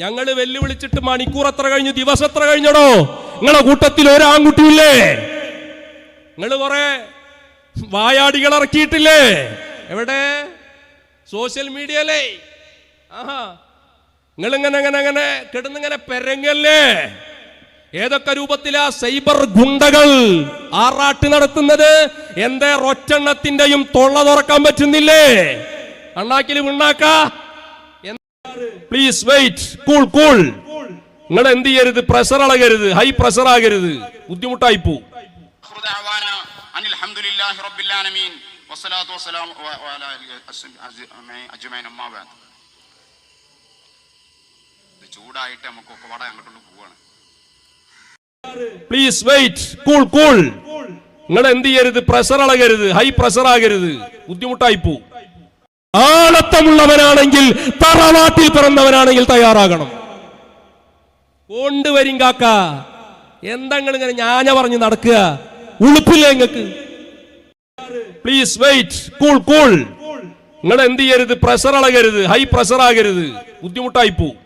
ഞങ്ങൾ വെല്ലുവിളിച്ചിട്ട് മണിക്കൂർ എത്ര കഴിഞ്ഞു? ദിവസം എത്ര കഴിഞ്ഞടോ? നിങ്ങളെ കൂട്ടത്തിൽ ഒരു ആൺകുട്ടിയില്ലേ നിങ്ങൾ കുറെ വായാടികൾ ഇറക്കിയിട്ടില്ലേ? എവിടെ? സോഷ്യൽ മീഡിയയിലേ. ആഹാ. നിങ്ങൾ ഇങ്ങനെ അങ്ങനെ അങ്ങനെ കിടന്നിങ്ങനെ പെരങ്ങല്ലേ? ഏതൊക്കെ രൂപത്തിലാ സൈബർ ഗുണ്ടകൾ ആറാട്ട് നടത്തുന്നത്? എന്തേ റൊറ്റെണ്ണത്തിന്റെയും തൊള്ള തുറക്കാൻ പറ്റുന്നില്ലേ? അണ്ണാക്കിൽ ഉണ്ടാക്ക പ്ലീസ് വെയിറ്റ് കൂൾ കൂൾ നിങ്ങൾ എന്ത് ചെയ്യരുത്? പ്രഷർ അളകരുത്. ഹൈ പ്രഷർ ആകരുത്. ബുദ്ധിമുട്ടായി പോവും ചൂടായിട്ട് നമുക്കൊക്കെ വട അങ്ങോട്ടോട്ട് പോവാണ്. പ്ലീസ് വെയിറ്റ് കൂൾ കൂൾ നിങ്ങൾ എന്ത് ചെയ്യരുത്? പ്രഷർ അളകരുത്. ഹൈ പ്രഷർ ആകരുത്. ബുദ്ധിമുട്ടായി പോവും ആണത്തമുള്ളവനാണെങ്കിൽ തറവാട്ടിൽ പിറന്നവനാണെങ്കിൽ തയ്യാറാകണം. കൊണ്ടുവരും കാക്ക. എന്തെങ്കിലും ഇങ്ങനെ ഞാന പറഞ്ഞ് നടക്കുക. ഉളുപ്പില്ല നിങ്ങൾക്ക് പ്ലീസ് വെയിറ്റ് കൂൾ കൂൾ നിങ്ങൾ എന്ത് ചെയ്യരുത്? പ്രഷർ അളകരുത്. ഹൈ പ്രഷർ ആകരുത്. ബുദ്ധിമുട്ടായി പോവും